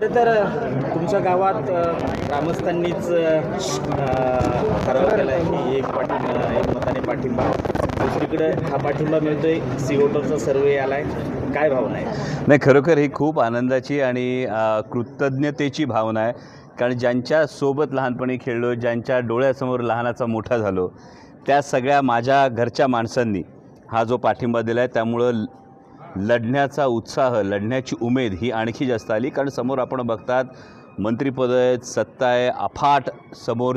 खरं तर तुमच्या गावात ग्रामस्थांनीच ठराव केला आहे की एक पाठिंबा एक मताने पाठिंबा. दुसरीकडे हा पाठिंबा मिळतोय. सी सर्वे आला आहे काय भावना आहे? नाही खरोखर ही खूप आनंदाची आणि कृतज्ञतेची भावना आहे. कारण ज्यांच्या सोबत लहानपणी खेळलो ज्यांच्या डोळ्यासमोर लहानाचा मोठा झालो त्या सगळ्या माझ्या घरच्या माणसांनी हा जो पाठिंबा दिला आहे त्यामुळं लढण्याचा उत्साह लढण्याची उमेद ही आणखी जास्त आली. कारण समोर आपण बघतात मंत्रिपद आहेत सत्ता आहे अफाट समोर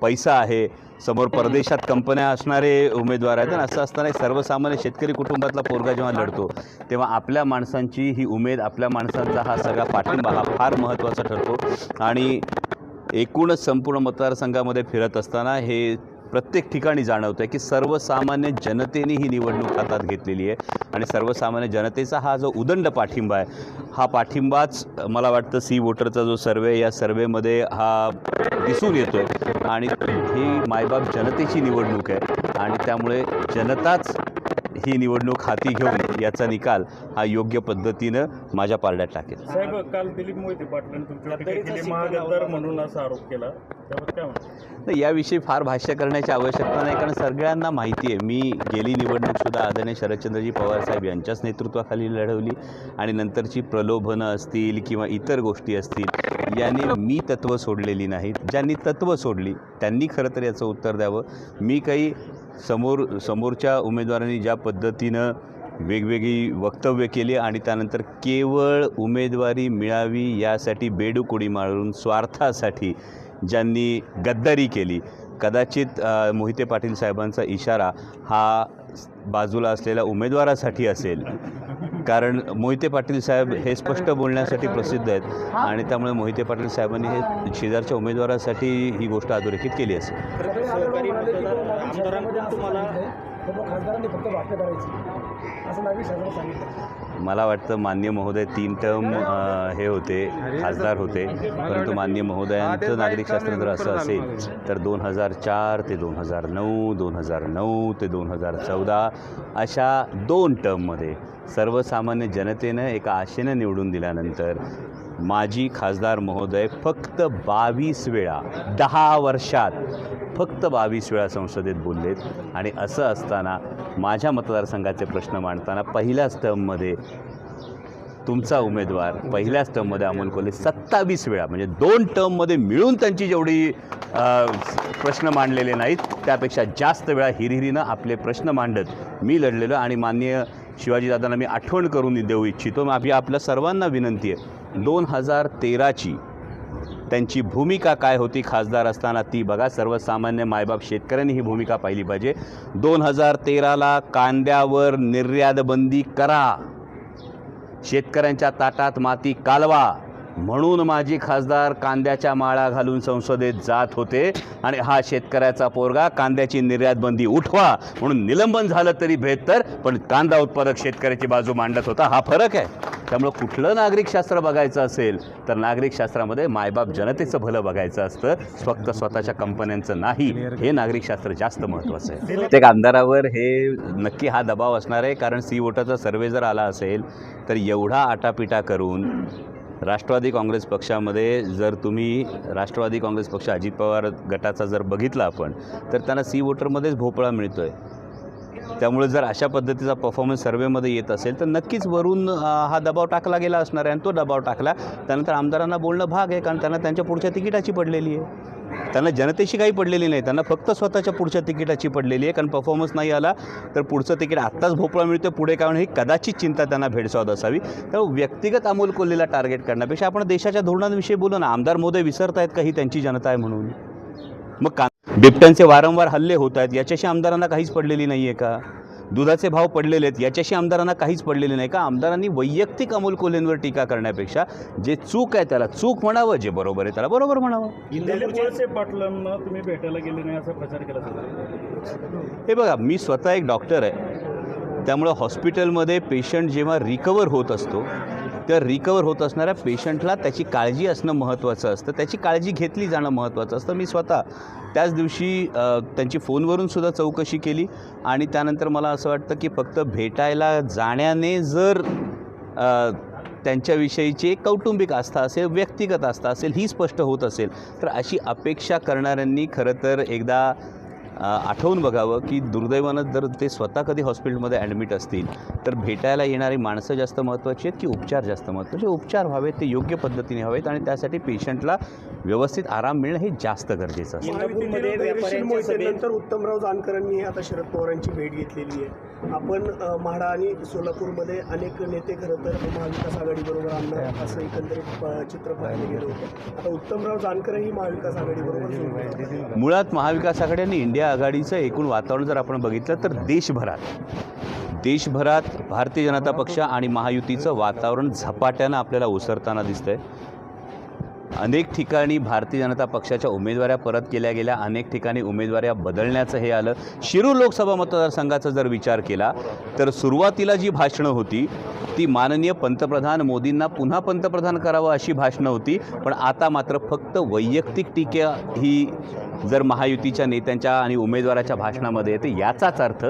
पैसा आहे समोर परदेशात कंपन्या असणारे उमेदवार आहेत. आणि असं असताना एक सर्वसामान्य शेतकरी कुटुंबातला पोरगा जेव्हा लढतो तेव्हा आपल्या माणसांची ही उमेद आपल्या माणसांचा हा सगळा पाठिंबा हा फार महत्त्वाचा ठरतो. आणि एकूणच संपूर्ण मतदारसंघामध्ये फिरत असताना हे प्रत्येक ठिकाणी जाणवतं आहे की सर्वसामान्य जनतेने ही निवडणूक हातात घेतलेली आहे. आणि सर्वसामान्य जनतेचा हा जो उदंड पाठिंबा आहे हा पाठिंबाच मला वाटतं सी वोटरचा जो सर्वे या सर्वेमध्ये हा दिसून येतो आहे आणि ही मायबाप जनतेची निवडणूक आहे. आणि त्यामुळे जनताच ही निवडणूक हाती घेऊन याचा निकाल हा योग्य पद्धतीनं माझ्या पारड्यात टाकेल. साहेब काल दिलीप मोहिते पाटलांनी महागद्दार म्हणून असा आरोप केला. त्यावर काय म्हणतो तर याविषयी फार भाष्य करण्याची आवश्यकता नाही कारण सगळ्यांना माहिती आहे. मी गेली निवडणूकसुद्धा आदरणीय शरदचंद्रजी पवार साहेब यांच्याच नेतृत्वाखाली लढवली आणि नंतरची प्रलोभनं असतील किंवा इतर गोष्टी असतील यांनी मी तत्त्व सोडलेली नाहीत. ज्यांनी तत्त्व सोडली त्यांनी खरं तर याचं उत्तर द्यावं. मी काही समोर समोरच्या उमेदवारांनी ज्या पद्धतीनं वेगवेगळी वक्तव्य केली आणि त्यानंतर केवळ उमेदवारी मिळावी यासाठी बेडूकोडी मारून स्वार्थासाठी ज्यांनी गद्दारी केली कदाचित मोहिते पाटील साहेबांचा इशारा हा बाजूला असलेल्या उमेदवारासाठी असेल. कारण मोहिते पाटील साहेब हे स्पष्ट बोलण्यासाठी प्रसिद्ध आहेत आणि त्यामुळे मोहिते पाटील साहेबांनी हे शेजारच्या उमेदवारासाठी ही गोष्ट अधोरेखित केली असेल. खासदारांनी फक्त वाक्य करायची असं नागरिक शासनाने सांगितलं. मला वाटतं मान्य महोदय तीन टर्म हे होते खासदार होते परंतु मान्य महोदयांचं नागरिकशास्त्र जर असं असेल तर दोन हजार चार ते दोन हजार नऊ दोन हजार नऊ ते दोन हजार चौदा अशा दोन टर्ममध्ये सर्वसामान्य जनतेनं एका आशेनं निवडून दिल्यानंतर माजी खासदार महोदय फक्त बावीस वेळा दहा वर्षात फक्त बावीस वेळा संसदेत बोललेत. आणि असं असताना माझ्या मतदारसंघाचे प्रश्न मांडताना पहिल्याच टर्ममध्ये तुमचा उमेदवार पहिल्याच टर्ममध्ये अमोल कोल्हे सत्तावीस वेळा म्हणजे दोन टर्ममध्ये मिळून त्यांची जेवढी प्रश्न मांडलेले नाहीत त्यापेक्षा जास्त वेळा हिरहिरीनं आपले प्रश्न मांडत मी लढलेलो आणि माननीय शिवाजीदादांना मी आठवण करून देऊ इच्छितो. माझी आपल्या सर्वांना विनंती आहे. दोन हजार तेराची त्यांची भूमिका काय होती खासदार असताना ती बघा. सर्वसामान्य मायबाप शेतकऱ्यांनी ही भूमिका पाहिली पाहिजे. दोन हजार तेराला कांद्यावर निर्यातबंदी करा. शेतकऱ्यांच्या ताटात माती कालवा. म्हणून माझी खासदार कांद्याच्या माळा घालून संसदेत जात होते. आणि हा शेतकऱ्याचा पोरगा कांद्याची निर्यातबंदी उठवा म्हणून निलंबन झालं तरी बेहतर पण कांदा उत्पादक शेतकऱ्याची बाजू मांडत होता. हा फरक आहे. त्यामुळं कुठलं नागरिकशास्त्र बघायचं असेल तर नागरिकशास्त्रामध्ये मायबाप जनतेचं भलं बघायचं असतं. फक्त स्वतःच्या कंपन्यांचं नाही हे नागरिकशास्त्र जास्त महत्त्वाचं आहे. प्रत्येक आमदारावर हे नक्की हा दबाव असणार आहे कारण सी वोटाचा सर्वे जर आला असेल तर एवढा आटापिटा करून राष्ट्रवादी काँग्रेस पक्षामध्ये जर तुम्ही राष्ट्रवादी काँग्रेस पक्ष अजित पवार गटाचा जर बघितला आपण तर त्यांना सी वोटरमध्येच भोपळा मिळतो आहे त्यामुळे जर अशा पद्धतीचा परफॉर्मन्स सर्वेमध्ये येत असेल तर नक्कीच वरून हा दबाव टाकला गेला असणार आहे आणि तो दबाव टाकला. त्यानंतर आमदारांना बोलणं भाग आहे कारण त्यांना त्यांच्या पुढच्या तिकिटाची पडलेली आहे. त्यांना जनतेशी काही पडलेली नाही त्यांना फक्त स्वतःच्या पुढच्या तिकिटाची पडलेली आहे कारण परफॉर्मन्स नाही आला तर पुढचं तिकीट आत्ताच भोपळा मिळतो पुढे काय ही कदाचित चिंता त्यांना भेडसावत असावी. तर व्यक्तिगत अमोल कोल्हेला टार्गेट करण्यापेक्षा आपण देशाच्या धोरणांविषयी बोलू ना आमदार मोदी विसरत आहेत का ही त्यांची जनता आहे म्हणून? मग का बिबट्यांचे वारंवार हल्ले होत आहेत. याच्याशी आमदारांना काहीच पडलेली नाही आहे का? दुधाचे भाव पडलेले आहेत. याच्याशी आमदारांना काहीच पडलेले नाही का? आमदारांनी वैयक्तिक अमोल कोल्हेंवर टीका करण्यापेक्षा जे चूक आहे त्याला चूक म्हणावं जे बरोबर आहे त्याला बरोबर म्हणावं. पाटलांना तुम्ही भेटायला गेले नाही असा प्रचार केला हे बघा मी स्वतः एक डॉक्टर आहे. त्यामुळं हॉस्पिटलमध्ये पेशंट जेव्हा रिकवर होत असतो तर रिकवर होत असणाऱ्या पेशंटला त्याची काळजी असणं महत्त्वाचं असतं. त्याची काळजी घेतली जाणं महत्त्वाचं असतं. मी स्वतः त्याच दिवशी त्यांची फोनवरून सुद्धा चौकशी केली आणि त्यानंतर मला असं वाटतं की फक्त भेटायला जाण्याने जर त्यांच्याविषयीची एक कौटुंबिक आस्था असेल व्यक्तिगत आस्था असेल ही स्पष्ट होत असेल तर अशी अपेक्षा करणाऱ्यांनी खरं तर एकदा आठवून बघावं की दुर्दैवानं जर ते स्वतः कधी हॉस्पिटलमध्ये ॲडमिट असतील तर भेटायला येणारी माणसं जास्त महत्त्वाची आहेत की उपचार जास्त महत्त्वाचे? उपचार व्हावेत ते योग्य पद्धतीने व्हावेत आणि त्यासाठी पेशंटला व्यवस्थित आराम मिळणं हे जास्त गरजेचं असतं. उत्तमराव जानकरांनी आता शरद पवारांची भेट घेतलेली आहे. आपण म्हाडा आणि सोलापूरमध्ये अनेक नेते खरं तर महाविकास आघाडीबरोबर आणणार असं एकंदरीत चित्र पाहायला गेलं होतं. आता उत्तमराव जानकरही महाविकास आघाडीबरोबर. मुळात महाविकास आघाडी आणि इंडिया आघाडीचं एकूण वातावरण जर आपण बघितलं तर देशभरात देशभरात भारतीय जनता पक्ष आणि महायुतीचं वातावरण झपाट्यानं आपल्याला ओसरताना दिसतंय. अनेक ठिकाणी भारतीय जनता पक्षाच्या उमेदवाऱ्या परत केल्या गेल्या अनेक ठिकाणी उमेदवाऱ्या बदलण्याचं हे आलं. शिरूर लोकसभा मतदारसंघाचा जर विचार केला तर सुरुवातीला जी भाषणं होती ती माननीय पंतप्रधान मोदींना पुन्हा पंतप्रधान करावं अशी भाषणं होती पण आता मात्र फक्त वैयक्तिक टीका ही जर महायुतीच्या नेत्यांच्या आणि उमेदवाराच्या भाषणामध्ये येते याचाच अर्थ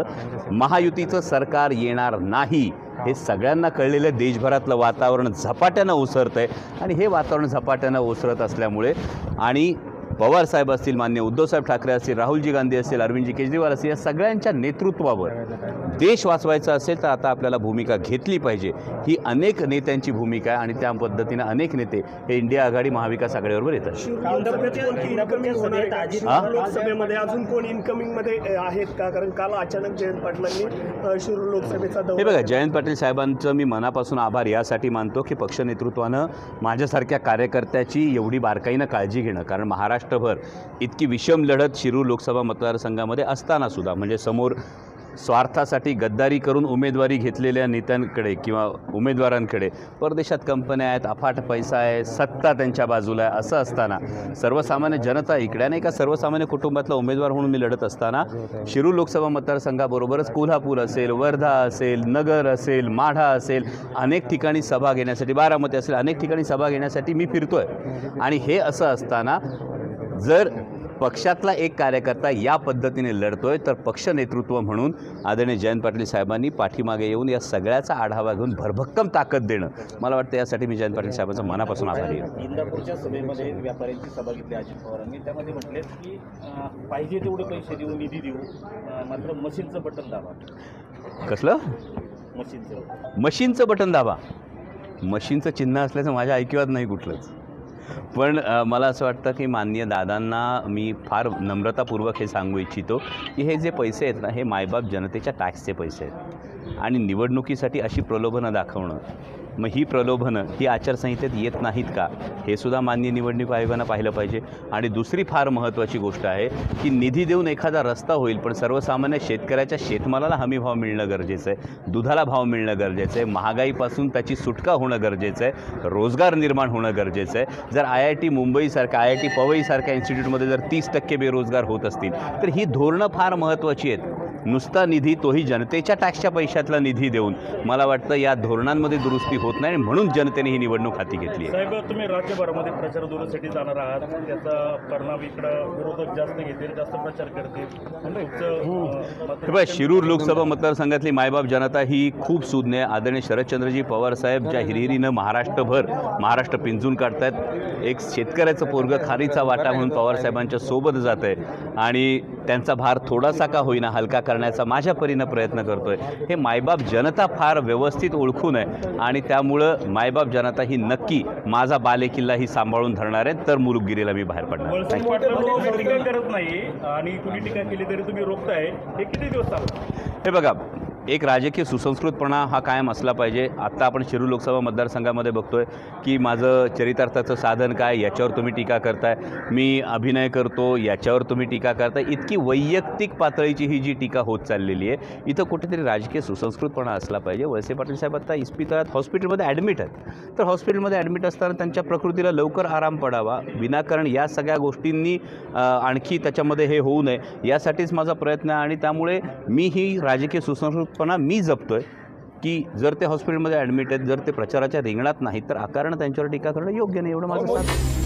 महायुतीचं सरकार येणार नाही हे सगळ्यांना कळलेलं देशभरातलं वातावरण झपाट्यानं ओसरतं आहे आणि हे वातावरण झपाट्यानं ओसरत असल्यामुळे आणि पवारसाहेब असतील मान्य उद्धवसाहेब ठाकरे असतील राहुलजी गांधी असतील अरविंदजी केजरीवाल असतील या सगळ्यांच्या नेतृत्वावर देश वाचवायचा असेल तर आता आपल्याला भूमिका घेतली पाहिजे ही अनेक नेत्यांची भूमिका आहे आणि त्या पद्धतीनं अनेक नेते हे इंडिया आघाडी महाविकास आघाडीबरोबर येतात? हा? शिरूर लोकसभेमध्ये अजून कोण इन्कमिंगमध्ये अ, आहेत का कारण काल अचानक जयंत पाटलांनी अ, शिरूर लोकसभेचा हे दौरा बघा जयंत पाटील साहेबांचं मी मनापासून आभार यासाठी मानतो की पक्ष नेतृत्वानं माझ्यासारख्या कार्यकर्त्याची एवढी बारकाईनं काळजी घेणं कारण महाराष्ट्रभर इतकी विषम लढत शिरूर लोकसभा मतदारसंघामध्ये असतानासुद्धा म्हणजे समोर स्वार्थासाठी गद्दारी करून उमेदवारी घेतलेल्या नेत्यांकडे किंवा उमेदवारांकडे परदेशात कंपन्या आहेत अफाट पैसा आहे सत्ता त्यांच्या बाजूला आहे असं असताना सर्वसामान्य जनता इकडे नाही का सर्वसामान्य कुटुंबातला उमेदवार म्हणून मी लढत असताना शिरूर लोकसभा मतदारसंघाबरोबरच कोल्हापूर असेल वर्धा असेल नगर असेल माढा असेल अनेक ठिकाणी सभा घेण्यासाठी बारामती असेल अनेक ठिकाणी सभा घेण्यासाठी मी फिरतो आहे आणि हे असं असताना जर पक्षातला एक कार्यकर्ता या पद्धतीने लढतोय तर पक्ष नेतृत्व म्हणून आदरणीय जयंत पाटील साहेबांनी पाठीमागे येऊन या सगळ्याचा आढावा घेऊन भरभक्कम ताकद देणं. मला वाटतं यासाठी मी जयंत पाटील साहेबांचा मनापासून आभारी आहे. इंदापूरच्या सभेमध्ये व्यापाऱ्यांची सभा घेतली अजित पवारांनी. त्यामध्ये म्हटले की पाहिजे तेवढे पैसे देऊ निधी देऊ मात्र मशीनचं बटन दाबा. कसलं? मशीनचं. मशीनचं बटन दाबा. मशीनचं चिन्ह असल्याचं माझ्या ऐकिवात नाही कुठलंच. पण मला असं वाटतं की माननीय दादांना मी फार नम्रतापूर्वक हे सांगू इच्छितो की हे जे पैसे आहेत ना हे मायबाप जनतेच्या टॅक्सचे पैसे आहेत. आणि निवडणुकीसाठी अशी प्रलोभनं दाखवणं. मग ही प्रलोभनं ही आचारसंहितेत येत नाहीत का? हे सुद्धा मान्य निवडणूक आयोगानं पाहिलं पाहिजे. आणि दुसरी फार महत्त्वाची गोष्ट आहे की निधी देऊन एखादा रस्ता होईल पण सर्वसामान्य शेतकऱ्याच्या शेतमालाला हमी भाव मिळणं गरजेचं आहे दुधाला भाव मिळणं गरजेचं आहे महागाईपासून त्याची सुटका होणं गरजेचं आहे रोजगार निर्माण होणं गरजेचं आहे. जर आय आय टी मुंबईसारख्या आय आय टी पवईसारख्या इन्स्टिट्यूटमध्ये जर तीस टक्के बेरोजगार होत असतील तर ही धोरणं फार महत्त्वाची आहेत. नुसता निधी तोही जनतेच्या टॅक्सच्या पैशातला निधी देऊन. मला वाटतं या धोरणांमध्ये दुरुस्ती होत नाही आणि म्हणून जनतेने ही निवडणूक हाती घेतली आहे. साहेब तुम्ही राज्यभरामध्ये प्रचार दौऱ्यासाठी जाणार आहात. त्याचा परिणाम इकडं विरोधक जास्त घेतील जास्त प्रचार करतील. मत- हे बघा शिरूर लोकसभा मतदारसंघातली मायबाप जनता ही खूप सुज्ञ आहे. आदरणीय शरदचंद्रजी पवार साहेब ज्या हिरिरीनं महाराष्ट्रभर महाराष्ट्र पिंजून काढतायत. एक शेतकऱ्याचं पोरगं खारीचा वाटा म्हणून पवार साहेबांच्या सोबत जात आहे आणि त्यांचा भार थोडासा का होईना हलका करण्याचा माझ्या परीनं प्रयत्न करतोय. हे मायबाप जनता फार व्यवस्थित ओळखून आहे. आणि त्यामुळं मायबाप जनता ही नक्की माझा बालेकिल्ला ही सांभाळून धरणार आहे. तर मुलुकगिरीला मी बाहेर पडणार. तुम्ही करत नाही. आणि कुणी टीका केली तरी तुम्ही रोखताय. हे किती दिवस हे बघा एक राजकीय सुसंस्कृतपणा हा कायम असला पाहिजे. आत्ता आपण शिरू लोकसभा मतदारसंघामध्ये बघतोय की माझं चरितार्थाचं साधन काय याच्यावर तुम्ही टीका करताय. मी अभिनय करतो याच्यावर तुम्ही टीका करताय. इतकी वैयक्तिक पातळीची ही जी टीका होत चाललेली आहे इथं कुठेतरी राजकीय सुसंस्कृतपणा असला पाहिजे. वळसे पाटील साहेब आता इस्पितळात हॉस्पिटलमध्ये ॲडमिट आहेत. तर हॉस्पिटलमध्ये ॲडमिट असताना त्यांच्या प्रकृतीला लवकर आराम पडावा. विनाकारण या सगळ्या गोष्टींनी आणखी त्याच्यामध्ये हे होऊ नये. यासाठीच माझा प्रयत्न आहे आणि त्यामुळे मी ही राजकीय सुसंस्कृत सुसंस्कृतपणा मी जपतोय की जर ते हॉस्पिटलमध्ये ॲडमिट आहेत जर ते प्रचाराच्या रिंगणात नाहीत तर आकारण त्यांच्यावर टीका करणं योग्य नाही एवढं माझं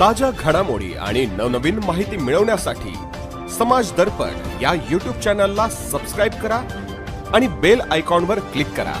ताज्या घडामोडी आणि नवनवीन माहिती मिळवण्यासाठी समाज दर्पण या यूट्यूब चॅनलला सबस्क्राईब करा आणि बेल आयकॉनवर क्लिक करा.